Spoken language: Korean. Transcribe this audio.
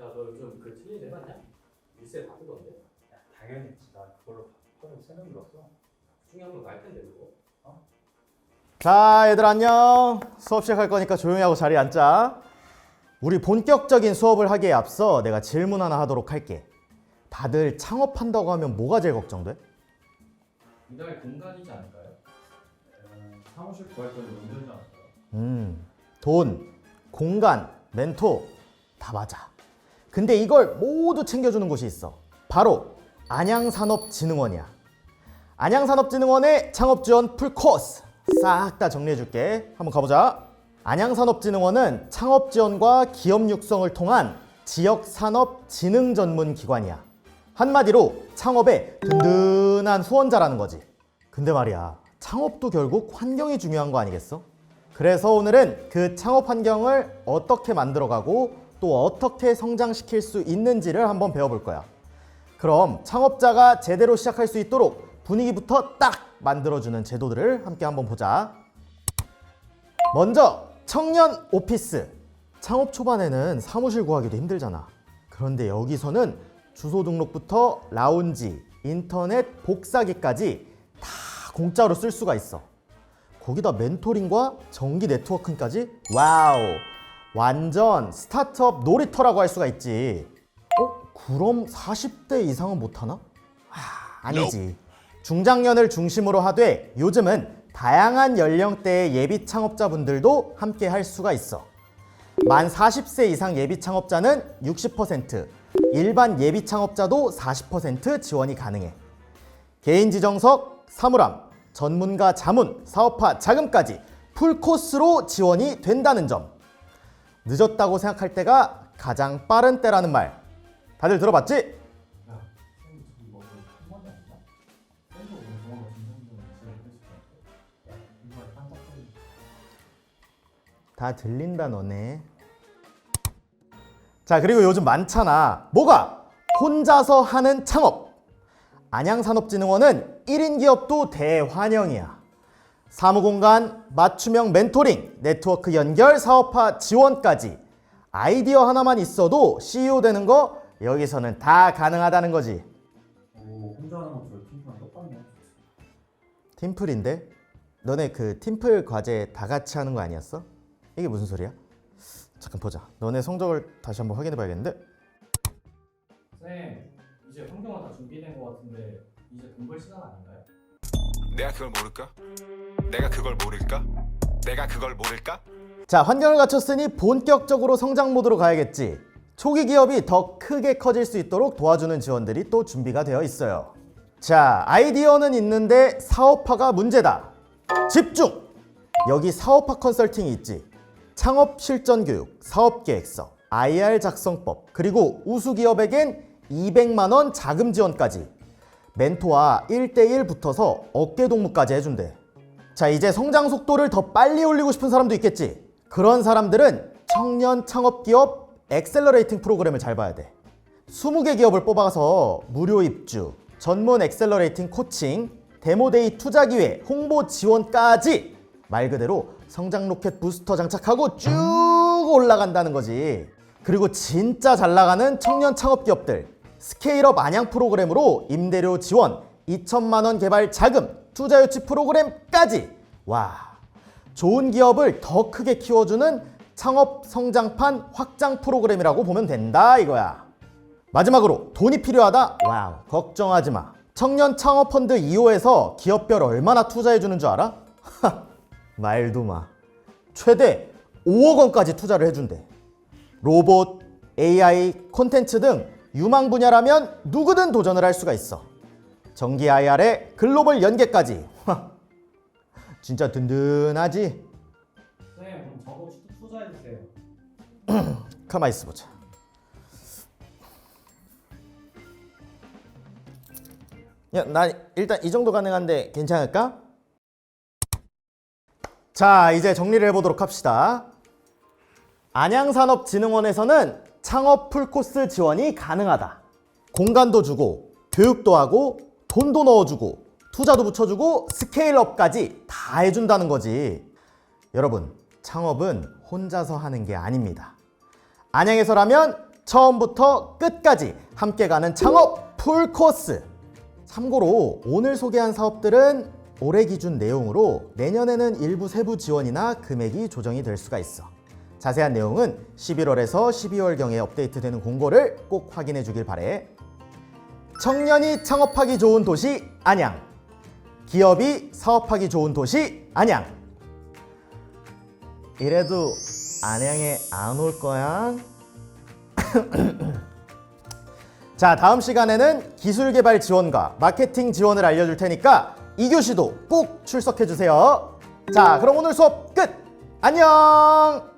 야, 너 요즘 그 틀린 애 봤냐? 일세 바꾸던데? 야, 당연히 했지. 나 그걸로 하루 세명 들었어. 중에 한번 갈 텐데 그거. 자, 얘들 안녕. 수업 시작할 거니까 조용히 하고 자리에 앉자. 우리 본격적인 수업을 하기에 앞서 내가 질문 하나 하도록 할게. 다들 창업한다고 하면 뭐가 제일 걱정돼? 이달 공간이지 않을까요? 음, 사무실 구할 때는 문제지 않을까요? 음, 돈, 공간, 멘토 다 맞아. 근데 이걸 모두 챙겨주는 곳이 있어. 바로 안양산업진흥원이야. 안양산업진흥원의 창업지원 풀코스 싹 다 정리해줄게. 한번 가보자. 안양산업진흥원은 창업지원과 기업 육성을 통한 지역산업 진흥 전문 기관이야. 한마디로 창업의 든든한 후원자라는 거지. 근데 말이야, 창업도 결국 환경이 중요한 거 아니겠어? 그래서 오늘은 그 창업 환경을 어떻게 만들어가고 또 어떻게 성장시킬 수 있는지를 한번 배워볼 거야. 그럼 창업자가 제대로 시작할 수 있도록 분위기부터 딱 만들어주는 제도들을 함께 한번 보자. 먼저 청년 오피스. 창업 초반에는 사무실 구하기도 힘들잖아. 그런데 여기서는 주소 등록부터 라운지, 인터넷 복사기까지 다 공짜로 쓸 수가 있어. 거기다 멘토링과 정기 네트워킹까지? 와우! 완전 스타트업 놀이터라고 할 수가 있지. 어? 그럼 40대 이상은 못하나? 아, 아니지. 중장년을 중심으로 하되 요즘은 다양한 연령대의 예비 창업자분들도 함께 할 수가 있어. 만 40세 이상 예비 창업자는 60%, 일반 예비 창업자도 40% 지원이 가능해. 개인 지정석, 사물함, 전문가 자문, 사업화 자금까지 풀코스로 지원이 된다는 점. 늦었다고 생각할 때가 가장 빠른 때라는 말. 다들 들어봤지? 다 들린다 너네. 자 그리고 요즘 많잖아. 뭐가? 혼자서 하는 창업. 안양산업진흥원은 1인 기업도 대환영이야. 사무공간, 맞춤형 멘토링, 네트워크 연결, 사업화 지원까지 아이디어 하나만 있어도 CEO 되는 거 여기서는 다 가능하다는 거지. 오, 혼자 하는 것도 팀플랑 똑같네. 팀플인데? 너네 그 팀플 과제 다 같이 하는 거 아니었어? 이게 무슨 소리야? 잠깐 보자. 너네 성적을 다시 한번 확인해 봐야겠는데? 쌤, 이제 환경은 다 준비된 것 같은데 이제 돈 벌 시간 아닌가요? 내가 그걸 모를까? 내가 그걸 모를까? 내가 그걸 모를까? 자, 환경을 갖췄으니 본격적으로 성장 모드로 가야겠지. 초기 기업이 더 크게 커질 수 있도록 도와주는 지원들이 또 준비가 되어 있어요. 자, 아이디어는 있는데 사업화가 문제다. 집중! 여기 사업화 컨설팅이 있지. 창업 실전 교육, 사업 계획서, IR 작성법, 그리고 우수 기업에겐 200만 원 자금 지원까지. 멘토와 1대1 붙어서 어깨 동무까지 해준대. 자, 이제 성장 속도를 더 빨리 올리고 싶은 사람도 있겠지. 그런 사람들은 청년 창업 기업 엑셀러레이팅 프로그램을 잘 봐야 돼. 20개 기업을 뽑아서 무료 입주, 전문 엑셀러레이팅 코칭, 데모데이 투자 기회, 홍보 지원까지 말 그대로 성장 로켓 부스터 장착하고 쭉 올라간다는 거지. 그리고 진짜 잘 나가는 청년 창업 기업들 스케일업 안양 프로그램으로 임대료 지원, 2천만 원 개발 자금, 투자 유치 프로그램까지 와 좋은 기업을 더 크게 키워주는 창업 성장판 확장 프로그램이라고 보면 된다 이거야. 마지막으로 돈이 필요하다? 와우 걱정하지 마. 청년 창업 펀드 2호에서 기업별 얼마나 투자해 주는 줄 알아? 말도 마. 최대 5억 원까지 투자를 해준대. 로봇, AI, 콘텐츠 등 유망 분야라면 누구든 도전을 할 수가 있어. 정기 IR에 글로벌 연계까지. 진짜 든든하지? 쌤, 그럼 저도 투자해 주세요. 가만 있어 보자. 야, 나 일단 이 정도 가능한데 괜찮을까? 자, 이제 정리를 해보도록 합시다. 안양산업진흥원에서는 창업 풀코스 지원이 가능하다. 공간도 주고, 교육도 하고, 돈도 넣어주고, 투자도 붙여주고, 스케일업까지 다 해준다는 거지. 여러분, 창업은 혼자서 하는 게 아닙니다. 안양에서라면 처음부터 끝까지 함께 가는 창업 풀코스. 참고로 오늘 소개한 사업들은 올해 기준 내용으로 내년에는 일부 세부 지원이나 금액이 조정이 될 수가 있어. 자세한 내용은 11월에서 12월경에 업데이트되는 공고를 꼭 확인해 주길 바래. 청년이 창업하기 좋은 도시 안양. 기업이 사업하기 좋은 도시 안양. 이래도 안양에 안 올 거야? 자, 다음 시간에는 기술 개발 지원과 마케팅 지원을 알려줄 테니까 이 교시도 꼭 출석해 주세요. 자, 그럼 오늘 수업 끝. 안녕.